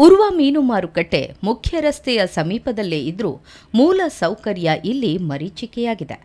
ಉರ್ವ ಮೀನು ಮಾರುಕಟ್ಟೆ ಮುಖ್ಯ ರಸ್ತೆಯ ಸಮೀಪದಲ್ಲೇ ಇದ್ರೂ ಮೂಲ ಸೌಕರ್ಯ ಇಲ್ಲಿ ಮರೀಚಿಕೆಯಾಗಿದೆ.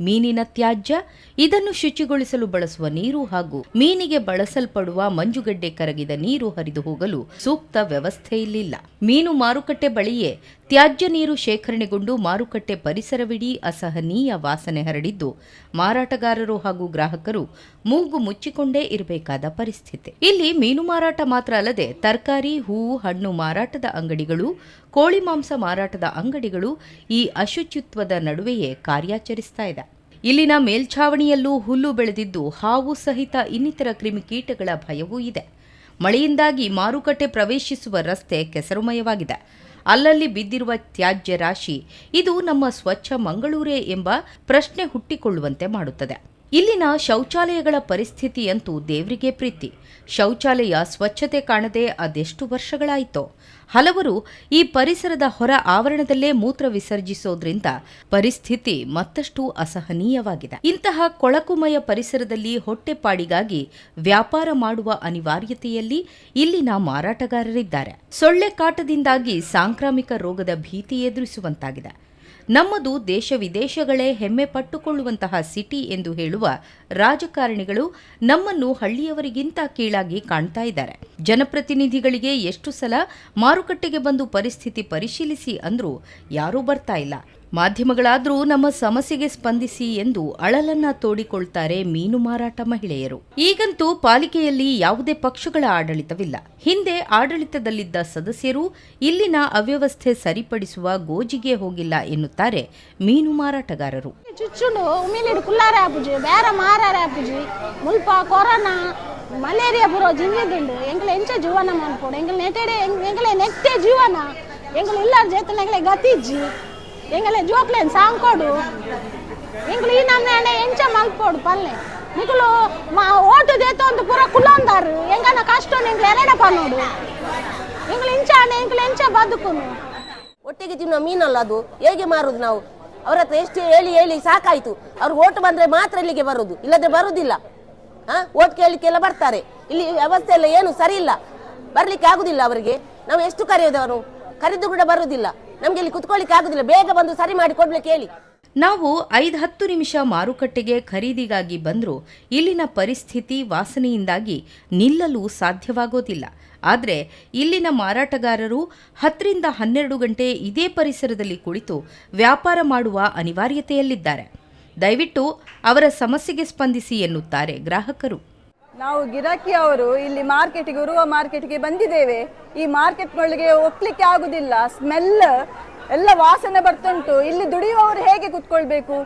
ಮೀನಿನ ತ್ಯಾಜ್ಯ, ಇದನ್ನು ಶುಚಿಗೊಳಿಸಲು ಬಳಸುವ ನೀರು ಹಾಗೂ ಮೀನಿಗೆ ಬಳಸಲ್ಪಡುವ ಮಂಜುಗಡ್ಡೆ ಕರಗಿದ ನೀರು ಹರಿದು ಹೋಗಲು ಸೂಕ್ತ ವ್ಯವಸ್ಥೆ ಇಲ್ಲಿಲ್ಲ. ಮೀನು ಮಾರುಕಟ್ಟೆ ಬಳಿಯೇ ತ್ಯಾಜ್ಯ ನೀರು ಶೇಖರಣೆಗೊಂಡು ಮಾರುಕಟ್ಟೆ ಪರಿಸರವಿಡೀ ಅಸಹನೀಯ ವಾಸನೆ ಹರಡಿದ್ದು, ಮಾರಾಟಗಾರರು ಹಾಗೂ ಗ್ರಾಹಕರು ಮೂಗು ಮುಚ್ಚಿಕೊಂಡೇ ಇರಬೇಕಾದ ಪರಿಸ್ಥಿತಿ. ಇಲ್ಲಿ ಮೀನು ಮಾರಾಟ ಮಾತ್ರ ಅಲ್ಲದೆ ತರಕಾರಿ, ಹೂವು, ಹಣ್ಣು ಮಾರಾಟದ ಅಂಗಡಿಗಳು, ಕೋಳಿ ಮಾಂಸ ಮಾರಾಟದ ಅಂಗಡಿಗಳು ಈ ಅಶುಚಿತ್ವದ ನಡುವೆಯೇ ಕಾರ್ಯಾಚರಿಸ್ತಾ ಇದೆ. ಇಲ್ಲಿನ ಮೇಲ್ಛಾವಣಿಯಲ್ಲೂ ಹುಲ್ಲು ಬೆಳೆದಿದ್ದು ಹಾವು ಸಹಿತ ಇನ್ನಿತರ ಕ್ರಿಮಿಕೀಟಗಳ ಭಯವೂ ಇದೆ. ಮಳೆಯಿಂದಾಗಿ ಮಾರುಕಟ್ಟೆ ಪ್ರವೇಶಿಸುವ ರಸ್ತೆ ಕೆಸರುಮಯವಾಗಿದೆ. ಅಲ್ಲಲ್ಲಿ ಬಿದ್ದಿರುವ ತ್ಯಾಜ್ಯ ರಾಶಿ ಇದು ನಮ್ಮ ಸ್ವಚ್ಛ ಮಂಗಳೂರೇ ಎಂಬ ಪ್ರಶ್ನೆ ಹುಟ್ಟಿಕೊಳ್ಳುವಂತೆ ಮಾಡುತ್ತದೆ. ಇಲ್ಲಿನ ಶೌಚಾಲಯಗಳ ಪರಿಸ್ಥಿತಿಯಂತೂ ದೇವರಿಗೆ ಪ್ರೀತಿ. ಶೌಚಾಲಯ ಸ್ವಚ್ಛತೆ ಕಾಣದೆ ಅದೆಷ್ಟು ವರ್ಷಗಳಾಯಿತೋ. ಹಲವರು ಈ ಪರಿಸರದ ಹೊರ ಆವರಣದಲ್ಲೇ ಮೂತ್ರ ವಿಸರ್ಜಿಸೋದ್ರಿಂದ ಪರಿಸ್ಥಿತಿ ಮತ್ತಷ್ಟು ಅಸಹನೀಯವಾಗಿದೆ. ಇಂತಹ ಕೊಳಕುಮಯ ಪರಿಸರದಲ್ಲಿ ಹೊಟ್ಟೆಪಾಡಿಗಾಗಿ ವ್ಯಾಪಾರ ಮಾಡುವ ಅನಿವಾರ್ಯತೆಯಲ್ಲಿ ಇಲ್ಲಿನ ಮಾರಾಟಗಾರರಿದ್ದಾರೆ. ಸೊಳ್ಳೆ ಕಾಟದಿಂದಾಗಿ ಸಾಂಕ್ರಾಮಿಕ ರೋಗದ ಭೀತಿ ಎದುರಿಸುವಂತಾಗಿದೆ. ನಮ್ಮದು ದೇಶ ವಿದೇಶಗಳೇ ಹೆಮ್ಮೆ ಪಟ್ಟುಕೊಳ್ಳುವಂತಹ ಸಿಟಿ ಎಂದು ಹೇಳುವ ರಾಜಕಾರಣಿಗಳು ನಮ್ಮನ್ನು ಹಳ್ಳಿಯವರಿಗಿಂತ ಕೀಳಾಗಿ ಕಾಣ್ತಾ ಇದ್ದಾರೆ. ಜನಪ್ರತಿನಿಧಿಗಳಿಗೆ ಎಷ್ಟು ಸಲ ಮಾರುಕಟ್ಟೆಗೆ ಬಂದು ಪರಿಸ್ಥಿತಿ ಪರಿಶೀಲಿಸಿ ಅಂದ್ರೂ ಯಾರೂ ಬರ್ತಾ ಇಲ್ಲ. ಮಾಧ್ಯಮಗಳಾದರೂ ನಮ್ಮ ಸಮಸ್ಯೆಗೆ ಸ್ಪಂದಿಸಿ ಎಂದು ಅಳಲನ್ನ ತೋಡಿಕೊಳ್ತಾರೆ ಮೀನು ಮಾರಾಟ ಮಹಿಳೆಯರು. ಈಗಂತೂ ಪಾಲಿಕೆಯಲ್ಲಿ ಯಾವುದೇ ಪಕ್ಷಗಳ ಆಡಳಿತವಿಲ್ಲ. ಹಿಂದೆ ಆಡಳಿತದಲ್ಲಿದ್ದ ಸದಸ್ಯರು ಇಲ್ಲಿನ ಅವ್ಯವಸ್ಥೆ ಸರಿಪಡಿಸುವ ಗೋಜಿಗೆ ಹೋಗಿಲ್ಲ ಎನ್ನುತ್ತಾರೆ ಮೀನು ಮಾರಾಟಗಾರರು. ಬೇರೆ ಮುಲ್ಪ ಕೊರೋನಾ, ಮಲೇರಿಯಾ ಬರೋ ಎಂಗ್ಲ ಎಂಚ ಜೀವನ ಮಾಡ್ಕೊಡು, ಎಂಗ್ಲ ನೆಟೆಡೆ ಜೀವನ, ಎಂಗ್ಲ ಇಲ್ಲ ಜೇತನ ಎಂಗ್ಲ ಗತಿಜ್ಜಿ. ಎಂಗ್ಲ ಸಾಂಗ್ ಕೊಡು ಎಂಗ್ಲ ಈ ಅಣ್ಣ ಎಂಚ ಮಲ್ಪೋಡು ಪಲ್ಲೆ ಮಾ ಓಟು ದೇತ ಒಂದು ಪೂರ ಕುಲೊಂದಾರು ಎಂಗನ ಕಷ್ಟ ನಿಂಗೆ ಎರಡ ಪನ್ನೋಡು ಇಂಚಾ ಇಂಚ ಎಂಗ್ಲ ಎಂಚ ಬದುಕುನು ಒಟ್ಟಿಗೆ ತಿನ್ನೋ ಮೀನಲ್ಲ ಅದು ಹೇಗೆ ಮಾರುದು ನಾವು ಅವ್ರ ಹತ್ರ ಎಷ್ಟು ಹೇಳಿ ಹೇಳಿ ಸಾಕಾಯ್ತು ಅವ್ರು ಓಟ್ ಬಂದ್ರೆ ಮಾತ್ರ ಇಲ್ಲಿಗೆ ಬರುದು ಇಲ್ಲದ್ರೆ ಬರುದಿಲ್ಲ ಹಾ ಓಟ್ ಕೇಳಲಿಕ್ಕೆಲ್ಲ ಬರ್ತಾರೆ ಇಲ್ಲಿ ವ್ಯವಸ್ಥೆ ಎಲ್ಲ ಏನು ಸರಿ ಇಲ್ಲ ಬರ್ಲಿಕ್ಕೆ ಆಗುದಿಲ್ಲ ಅವರಿಗೆ ನಾವು ಎಷ್ಟು ಕರೆಯೋದವರು ಕರೆದು ಕೂಡ ಬರುವುದಿಲ್ಲ. ನಮ್ಗೆ ಇಲ್ಲಿ ಕುತ್ಕೊಳ್ಳಿಕ್ಕೆ ಆಗುದಿಲ್ಲ. ಬೇಗ ಬಂದು ಸರಿ ಮಾಡಿ ಕೊಡ್ಲಿಕ್ಕೆ ಹೇಳಿ. ನಾವು ಐದು ಹತ್ತು ನಿಮಿಷ ಮಾರುಕಟ್ಟೆಗೆ ಖರೀದಿಗಾಗಿ ಬಂದರೂ ಇಲ್ಲಿನ ಪರಿಸ್ಥಿತಿ ವಾಸನೆಯಿಂದಾಗಿ ನಿಲ್ಲಲು ಸಾಧ್ಯವಾಗೋದಿಲ್ಲ. ಆದರೆ ಇಲ್ಲಿನ ಮಾರಾಟಗಾರರು ಹತ್ತರಿಂದ ಹನ್ನೆರಡು ಗಂಟೆ ಇದೇ ಪರಿಸರದಲ್ಲಿ ಕುಳಿತು ವ್ಯಾಪಾರ ಮಾಡುವ ಅನಿವಾರ್ಯತೆಯಲ್ಲಿದ್ದಾರೆ. ದಯವಿಟ್ಟು ಅವರ ಸಮಸ್ಯೆಗೆ ಸ್ಪಂದಿಸಿ ಎನ್ನುತ್ತಾರೆ ಗ್ರಾಹಕರು. ನಾವು ಗಿರಾಕಿ ಅವರು ಇಲ್ಲಿ ಮಾರ್ಕೆಟ್ಗೆ, ಉರುವ ಮಾರ್ಕೆಟ್ಗೆ ಬಂದಿದ್ದೇವೆ. ಈ ಮಾರ್ಕೆಟ್ಗಳಿಗೆ ಒಪ್ಲಿಕ್ಕೆ ಆಗುದಿಲ್ಲ. ಸ್ಮೆಲ್, ಎಲ್ಲ ವಾಸನೆ ಬರ್ತುಂಟು. ಇಲ್ಲಿ ದುಡಿಯುವವರು ಹೇಗೆ ಕುತ್ಕೊಳ್ಬೇಕು?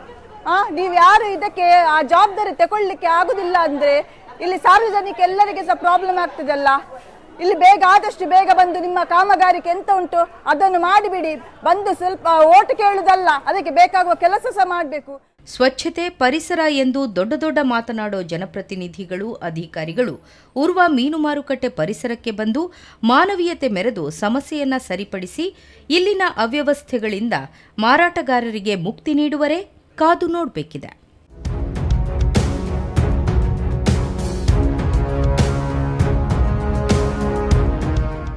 ಆ, ನೀವು ಯಾರು ಇದಕ್ಕೆ ಆ ಜವಾಬ್ದಾರಿ ತಗೊಳ್ಳಿಕ್ಕೆ ಆಗುದಿಲ್ಲ ಅಂದ್ರೆ ಇಲ್ಲಿ ಸಾರ್ವಜನಿಕ ಎಲ್ಲರಿಗೆ ಸಹ ಪ್ರಾಬ್ಲಮ್ ಆಗ್ತದಲ್ಲ. ಇಲ್ಲಿ ಬೇಗ, ಆದಷ್ಟು ಬೇಗ ಬಂದು ನಿಮ್ಮ ಕಾಮಗಾರಿಕೆ ಎಂತ ಉಂಟು ಅದನ್ನು ಮಾಡಿಬಿಡಿ. ಬಂದು ಸ್ವಲ್ಪ ಓಟು ಕೇಳುದಲ್ಲ, ಅದಕ್ಕೆ ಬೇಕಾಗುವ ಕೆಲಸ ಸಹ ಮಾಡಬೇಕು. ಸ್ವಚ್ಛತೆ ಪರಿಸರ ಎಂದು ದೊಡ್ಡ ದೊಡ್ಡ ಮಾತನಾಡೋ ಜನಪ್ರತಿನಿಧಿಗಳು, ಅಧಿಕಾರಿಗಳು ಉರ್ವ ಮೀನು ಮಾರುಕಟ್ಟೆ ಪರಿಸರಕ್ಕೆ ಬಂದು ಮಾನವೀಯತೆ ಮೆರೆದು ಸಮಸ್ಯೆಯನ್ನ ಸರಿಪಡಿಸಿ ಇಲ್ಲಿನ ಅವ್ಯವಸ್ಥೆಗಳಿಂದ ಮಾರಾಟಗಾರರಿಗೆ ಮುಕ್ತಿ ನೀಡುವರೆ ಕಾದು ನೋಡಬೇಕಿದೆ.